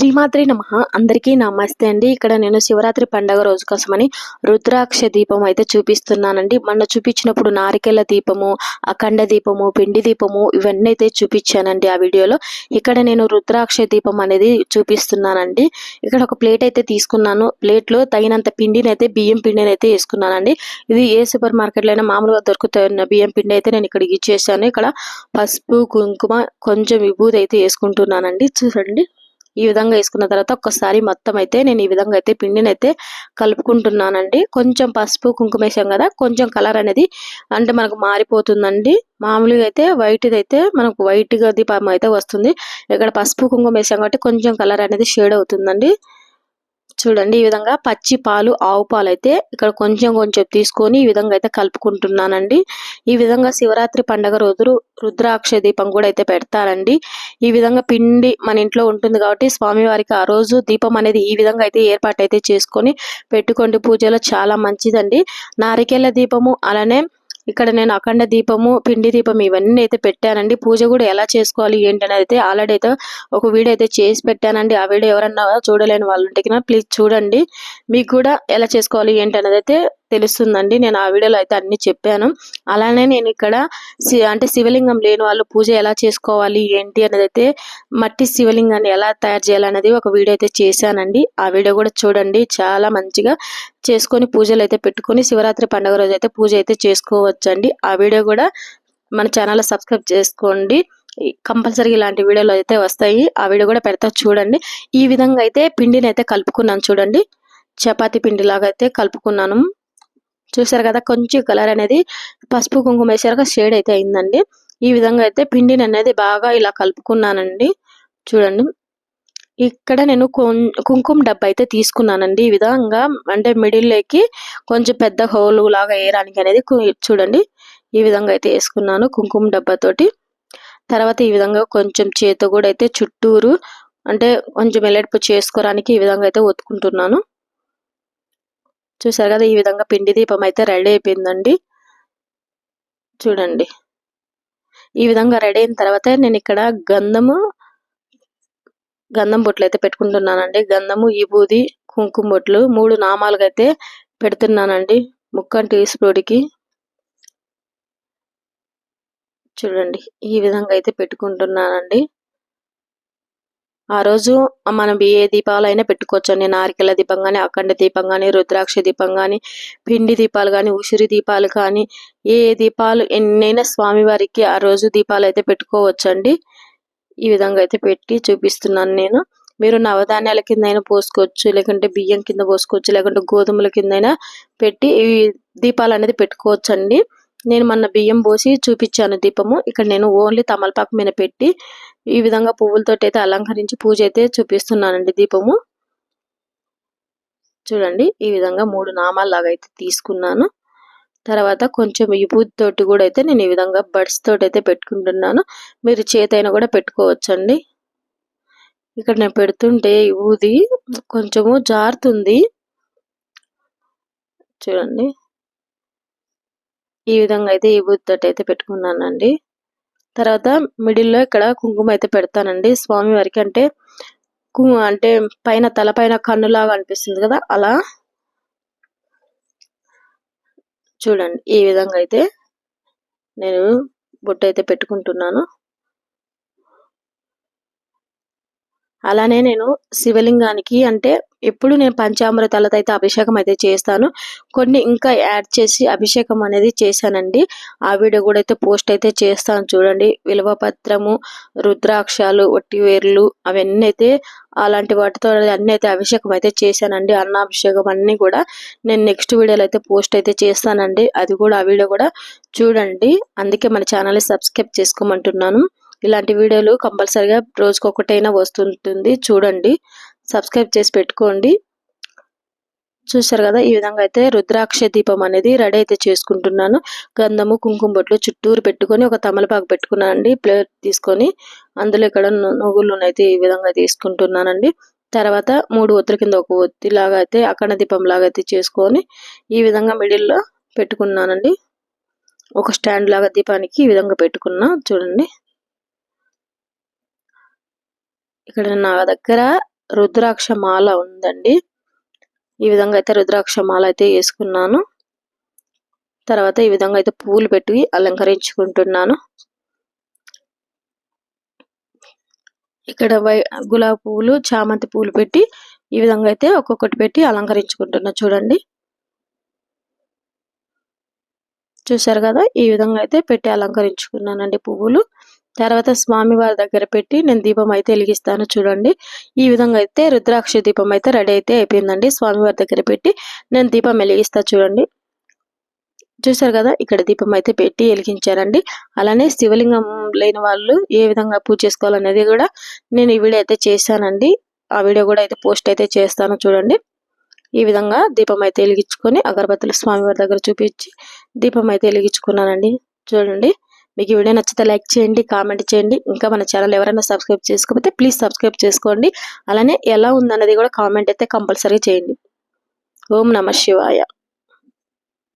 శ్రీమాత్రి నమ. అందరికీ నమస్తే అండి. ఇక్కడ నేను శివరాత్రి పండగ రోజు కోసమని రుద్రాక్ష దీపం అయితే చూపిస్తున్నానండి. మొన్న చూపించినప్పుడు నారికెళ్ళ దీపము అఖండ దీపము పిండి దీపము ఇవన్నీ అయితే చూపించానండి ఆ వీడియోలో. ఇక్కడ నేను రుద్రాక్ష దీపం అనేది చూపిస్తున్నానండి. ఇక్కడ ఒక ప్లేట్ అయితే తీసుకున్నాను. ప్లేట్లో తగినంత పిండిని అయితే బియ్యం పిండిని అయితే వేసుకున్నానండి. ఇది ఏ సూపర్ మార్కెట్లో అయినా మామూలుగా దొరుకుతున్న బియ్యం పిండి అయితే నేను ఇక్కడ ఇచ్చేసాను. ఇక్కడ పసుపు కుంకుమ కొంచెం విభూతి అయితే వేసుకుంటున్నానండి. చూడండి. ఈ విధంగా వేసుకున్న తర్వాత ఒక్కసారి మొత్తం అయితే నేను ఈ విధంగా అయితే పిండిని అయితే కలుపుకుంటున్నానండి. కొంచెం పసుపు కుంకుమ వేసాం కదా కొంచెం కలర్ అనేది అంటే మనకు మారిపోతుందండి. మామూలుగా అయితే వైట్ అయితే మనకు వైట్గా దీపం అయితే వస్తుంది. ఇక్కడ పసుపు కుంకుమ వేసాం కాబట్టి కొంచెం కలర్ అనేది షేడ్ అవుతుందండి. చూడండి ఈ విధంగా పచ్చి పాలు ఆవు పాలు అయితే ఇక్కడ కొంచెం కొంచెం తీసుకొని ఈ విధంగా అయితే కలుపుకుంటున్నానండి. ఈ విధంగా శివరాత్రి పండగ రోజు రుద్రాక్ష దీపం కూడా అయితే పెడతారండి. ఈ విధంగా పిండి మన ఇంట్లో ఉంటుంది కాబట్టి స్వామివారికి ఆ రోజు దీపం అనేది ఈ విధంగా అయితే ఏర్పాటు అయితే చేసుకొని పెట్టుకోండి. పూజలో చాలా మంచిదండి. నారికేళ్ళ దీపము అలానే ఇక్కడ నేను అఖండ దీపము పిండి దీపం ఇవన్నీ అయితే పెట్టానండి. పూజ కూడా ఎలా చేసుకోవాలి ఏంటి అనేది అయితే ఆల్రెడీ అయితే ఒక వీడియో అయితే చేసి పెట్టానండి. ఆ వీడియో ఎవరన్నా చూడలేని వాళ్ళు ఉంటే ప్లీజ్ చూడండి. మీకు కూడా ఎలా చేసుకోవాలి ఏంటి అనేది అయితే తెలుస్తుందండి. నేను ఆ వీడియోలో అయితే అన్ని చెప్పాను. అలానే నేను ఇక్కడ అంటే శివలింగం లేని వాళ్ళు పూజ ఎలా చేసుకోవాలి ఏంటి అనేది అయితే మట్టి శివలింగాన్ని ఎలా తయారు చేయాలనేది ఒక వీడియో అయితే చేశానండి. ఆ వీడియో కూడా చూడండి. చాలా మంచిగా చేసుకొని పూజలు అయితే పెట్టుకొని శివరాత్రి పండుగ రోజు అయితే పూజ అయితే చేసుకోవచ్చండి. ఆ వీడియో కూడా మన ఛానల్ సబ్స్క్రైబ్ చేసుకోండి. కంపల్సరీ ఇలాంటి వీడియోలు అయితే వస్తాయి. ఆ వీడియో కూడా పెడతా చూడండి. ఈ విధంగా అయితే పిండిని అయితే కలుపుకున్నాను చూడండి. చపాతి పిండి లాగా అయితే కలుపుకున్నాను. చూసారు కదా కొంచెం కలర్ అనేది పసుపు కుంకుమ వేసాక షేడ్ అయితే అయిందండి. ఈ విధంగా అయితే పిండిని అనేది బాగా ఇలా కలుపుకున్నానండి. చూడండి. ఇక్కడ నేను కుంకుమ డబ్బా అయితే తీసుకున్నానండి. ఈ విధంగా అంటే మిడిల్లోకి కొంచెం పెద్ద హోల్ లాగా వేయడానికి అనేది చూడండి. ఈ విధంగా అయితే వేసుకున్నాను కుంకుమ డబ్బాతోటి తర్వాత ఈ విధంగా కొంచెం చేత కూడా అయితే చుట్టూరు అంటే కొంచెం ఎల్లడిపు చేసుకోవడానికి ఈ విధంగా అయితే ఒత్తుకుంటున్నాను. చూసారు కదా ఈ విధంగా పిండి దీపం అయితే రెడీ అయిపోయిందండి. చూడండి. ఈ విధంగా రెడీ అయిన తర్వాత నేను ఇక్కడ గంధము గంధం బొట్లు అయితే పెట్టుకుంటున్నానండి. గంధము ఈ బూది కుంకుమ బొట్లు మూడు నామాలుగా అయితే పెడుతున్నానండి. ముక్కంటి ఈశ్వరుడికి చూడండి. ఈ విధంగా అయితే పెట్టుకుంటున్నానండి. ఆ రోజు మనం ఏ దీపాలైనా పెట్టుకోవచ్చు అండి నారికెల దీపం కానీ అఖండ దీపం కానీ రుద్రాక్ష దీపం కానీ పిండి దీపాలు కానీ ఉసిరి దీపాలు కానీ ఏ దీపాలు ఎన్నైనా స్వామివారికి ఆ రోజు దీపాలు అయితే పెట్టుకోవచ్చండి. ఈ విధంగా అయితే పెట్టి చూపిస్తున్నాను నేను. మీరు నవధాన్యాల కింద అయినా పోసుకోవచ్చు లేకుంటే బియ్యం కింద పోసుకోవచ్చు లేకుంటే గోధుమల కింద అయినా పెట్టి ఈ దీపాలు అనేది పెట్టుకోవచ్చు అండి నేను మొన్న బియ్యం పోసి చూపించాను దీపము. ఇక్కడ నేను ఓన్లీ తమలపాకు మీద పెట్టి ఈ విధంగా పువ్వులతో అయితే అలంకరించి పూజ అయితే చూపిస్తున్నానండి దీపము. చూడండి ఈ విధంగా మూడు నామాల్లాగా అయితే తీసుకున్నాను. తర్వాత కొంచెం విభూతి తోటి కూడా అయితే నేను ఈ విధంగా బడ్స్ తోటి అయితే పెట్టుకుంటున్నాను. మీరు చేతైనా కూడా పెట్టుకోవచ్చండి. ఇక్కడ నేను పెడుతుంటే ఊది కొంచెము జారుతుంది. చూడండి. ఈ విధంగా అయితే ఈ తోటి అయితే పెట్టుకున్నానండి. తర్వాత మిడిల్లో ఇక్కడ కుంకుమ అయితే పెడతానండి. స్వామి వారికి అంటే అంటే పైన తల పైన కన్నులాగా అనిపిస్తుంది కదా అలా. చూడండి ఈ విధంగా అయితే నేను బొట్టు అయితే పెట్టుకుంటున్నాను. అలానే నేను శివలింగానికి అంటే ఎప్పుడు నేను పంచామృతాలతో అయితే అభిషేకం అయితే చేస్తాను. కొన్ని ఇంకా యాడ్ చేసి అభిషేకం అనేది చేశానండి. ఆ వీడియో కూడా అయితే పోస్ట్ అయితే చేస్తాను చూడండి. విలువపత్రము రుద్రాక్షాలు వేర్లు అవన్నీ అయితే అలాంటి వాటితో అన్ని అయితే అభిషేకం అయితే చేశానండి. అన్నాభిషేకం అన్నీ కూడా నేను నెక్స్ట్ వీడియోలో అయితే పోస్ట్ అయితే చేస్తానండి. అది కూడా ఆ వీడియో కూడా చూడండి. అందుకే మన ఛానల్ని సబ్స్క్రైబ్ చేసుకోమంటున్నాను. ఇలాంటి వీడియోలు కంపల్సరిగా రోజుకి ఒకటైనా వస్తుంటుంది. చూడండి. సబ్స్క్రైబ్ చేసి పెట్టుకోండి. చూసారు కదా ఈ విధంగా అయితే రుద్రాక్ష దీపం అనేది రెడీ అయితే చేసుకుంటున్నాను. గంధము కుంకుమ బొట్లు చుట్టూరు పెట్టుకొని ఒక తమలపాకు పెట్టుకున్నానండి ప్లేట్ తీసుకొని అందులో ఇక్కడ నువ్వులు అయితే ఈ విధంగా తీసుకుంటున్నానండి. తర్వాత మూడు ఒత్తుల కింద ఒక ఒత్తిలాగా అయితే అక్కడ దీపం లాగా అయితే చేసుకొని ఈ విధంగా మిడిల్లో పెట్టుకున్నానండి. ఒక స్టాండ్ లాగా దీపానికి ఈ విధంగా పెట్టుకున్నా. చూడండి. ఇక్కడ నా దగ్గర రుద్రాక్ష మాల ఉందండి. ఈ విధంగా అయితే రుద్రాక్ష మాల అయితే వేసుకున్నాను. తర్వాత ఈ విధంగా అయితే పూలు పెట్టి అలంకరించుకుంటున్నాను. ఇక్కడ వై గులాబీ పువ్వులు చామంతి పూలు పెట్టి ఈ విధంగా అయితే ఒక్కొక్కటి పెట్టి అలంకరించుకుంటున్నా చూడండి. చూసారు కదా? ఈ విధంగా అయితే పెట్టి అలంకరించుకున్నానండి పువ్వులు తర్వాత స్వామి వారి దగ్గర పెట్టి నేను దీపం అయితే వెలిగిస్తాను చూడండి. ఈ విధంగా అయితే రుద్రాక్ష దీపం అయితే రెడీ అయితే అయిపోయిందండి. స్వామి వారి దగ్గర పెట్టి నేను దీపం వెలిగిస్తా చూడండి. చూసారు కదా ఇక్కడ దీపం అయితే పెట్టి వెలిగించారండి. అలానే శివలింగం లేని వాళ్ళు ఏ విధంగా పూజ చేసుకోవాలనేది కూడా నేను ఈ వీడియో అయితే చేశానండి. ఆ వీడియో కూడా అయితే పోస్ట్ అయితే చేస్తాను చూడండి. ఈ విధంగా దీపం అయితే వెలిగించుకొని అగరబత్తులు స్వామివారి దగ్గర చూపించి దీపం అయితే వెలిగించుకున్నానండి. చూడండి. మీకు ఈ వీడియో నచ్చితే లైక్ చేయండి కామెంట్ చేయండి. ఇంకా మన ఛానల్ ఎవరైనా సబ్స్క్రైబ్ చేసుకోకపోతే ప్లీజ్ సబ్స్క్రైబ్ చేసుకోండి. అలానే ఎలా ఉందన్నది కూడా కామెంట్ అయితే కంపల్సరీ చేయండి. ఓం నమ శివాయ.